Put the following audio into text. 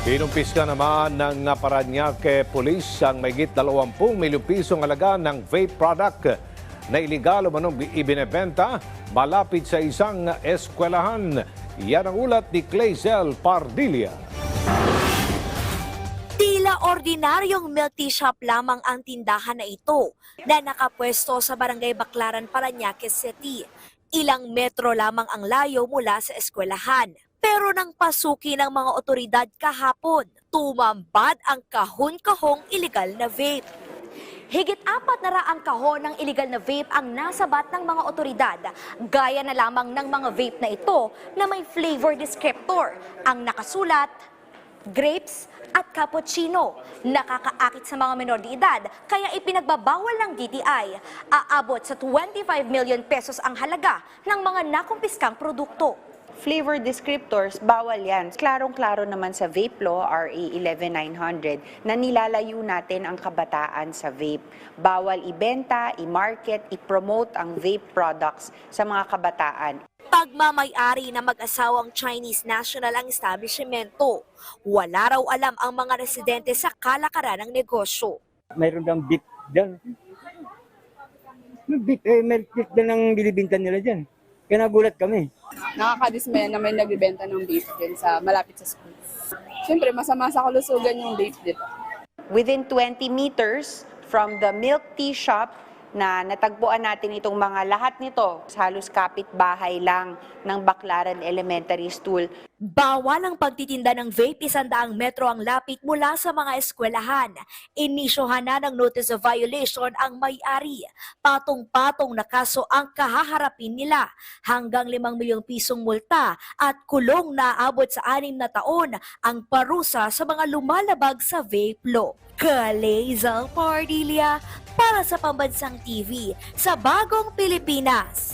Inumpiska naman ng Paranaque Police ang mayigit 20 milyong pisong alaga ng vape product na iligal o manong ibinebenta malapit sa isang eskwelahan. Yan ang ulat ni Clazel Pardilla. Tila ordinaryong milk tea shop lamang ang tindahan na ito na nakapwesto sa Barangay Baclaran, Parañaque City. Ilang metro lamang ang layo mula sa eskwelahan. Pero nang pasuki ng mga otoridad kahapon, tumambad ang kahon-kahong illegal na vape. Higit apat na raang kahon ng illegal na vape ang nasabat ng mga otoridad. Gaya na lamang ng mga vape na ito na may flavor descriptor. Ang nakasulat, grapes at cappuccino. Nakakaakit sa mga menor de edad, kaya ipinagbabawal ng DTI. Aabot sa 25 million pesos ang halaga ng mga nakumpiskang produkto. Flavor descriptors, bawal yan. Klarong-klaro naman sa Vape Law, RA 11900, na nilalayo natin ang kabataan sa vape. Bawal ibenta, i-market, i-promote ang vape products sa mga kabataan. Pagmamayari na mag-asawang Chinese national ang establishmento. Wala raw alam ang mga residente sa kalakaran ng negosyo. mayroon kang beef dyan. Beef, eh, milk beef din ang binibinta nila dyan. Kaya nagulat kami. nakakadismaya na may nagbibenta ng beef din sa malapit sa school. Siyempre, masama sa kalusugan yung beef dito. Within 20 meters from the milk tea shop na natagpuan natin itong mga lahat nito, halos kapit-bahay lang ng Baclaran Elementary School. Bawal ang pagtitinda ng vape isandaang metro ang lapit mula sa mga eskwelahan. Inisyohan na ng notice of violation ang may-ari. Patong-patong na kaso ang kahaharapin nila. Hanggang 5 milyong pisong multa at kulong na abot sa anim na taon ang parusa sa mga lumalabag sa vape law. Kalezal Pardilia para sa Pambansang TV sa Bagong Pilipinas.